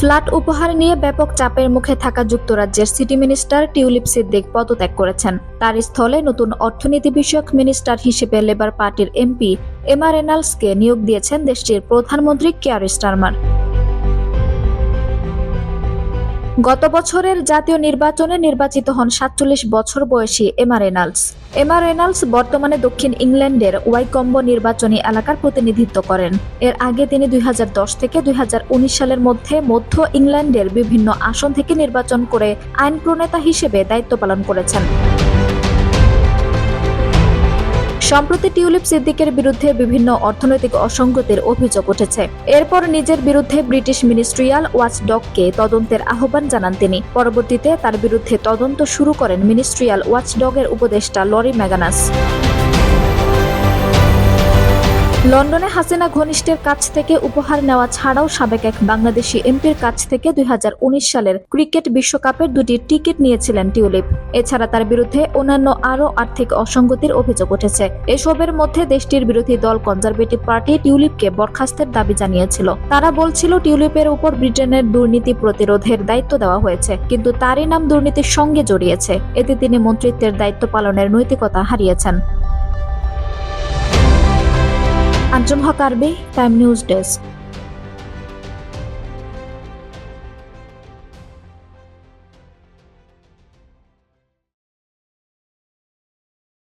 Flat উপহার নিয়ে ব্যাপক চাপের মুখে থাকা যুক্তরাজ্যের সিটি মিনিস্টার টিউলিপ সিদ্দিক পদত্যাগ করেছেন। তার স্থলে নতুন অর্থনীতি বিষয়ক মিনিস্টার হিসেবে লেবার পার্টির এমপি এমা রেনাল্ডসকে নিয়োগ দিয়েছেন দেশটির প্রধানমন্ত্রী কেয়ার স্টারমার। গত বছরের জাতীয় নির্বাচনে নির্বাচিত হন সাতচল্লিশ বছর বয়সী এমা রেনাল্ডস। এমা রেনাল্ডস বর্তমানে দক্ষিণ ইংল্যান্ডের ওয়াইকম্ব নির্বাচনী এলাকার প্রতিনিধিত্ব করেন। এর আগে তিনি দুই হাজার দশ থেকে দুই হাজার উনিশ সালের মধ্যে মধ্য ইংল্যান্ডের বিভিন্ন আসন থেকে নির্বাচন করে আইন প্রণেতা হিসেবে দায়িত্ব পালন করেছেন। সম্প্রতি টিউলিপ সিদ্দিকের বিরুদ্ধে বিভিন্ন অর্থনৈতিক অসঙ্গতির অভিযোগ উঠেছে। এরপর নিজের বিরুদ্ধে ব্রিটিশ মিনিস্ট্রিয়াল ওয়াচডগকে তদন্তের আহ্বান জানান তিনি। পরবর্তীতে তার বিরুদ্ধে তদন্ত শুরু করেন মিনিস্ট্রিয়াল ওয়াচডগের উপদেষ্টা লরি ম্যাগানাস। লন্ডনে হাসিনা ঘনিষ্ঠের কাছ থেকে উপহার নেওয়া ছাড়াও সাবেক এক বাংলাদেশি এমপির কাছ থেকে দুই হাজার উনিশ সালের ক্রিকেট বিশ্বকাপের দুটি টিকিট নিয়েছিলেন টিউলিপ। এছাড়া তার বিরুদ্ধে অন্যান্য আরও আর্থিক অসঙ্গতির অভিযোগ উঠেছে। এসবের মধ্যে দেশটির বিরোধী দল কনজারভেটিভ পার্টি টিউলিপকে বরখাস্তের দাবি জানিয়েছিল। তারা বলছিল, টিউলিপের উপর ব্রিটেনের দুর্নীতি প্রতিরোধের দায়িত্ব দেওয়া হয়েছে, কিন্তু তারই নাম দুর্নীতির সঙ্গে জড়িয়েছে। এতে তিনি মন্ত্রিত্বের দায়িত্ব পালনের নৈতিকতা হারিয়েছেন। আঞ্জুম হক আরবি টাইম নিউজ ডেস্ক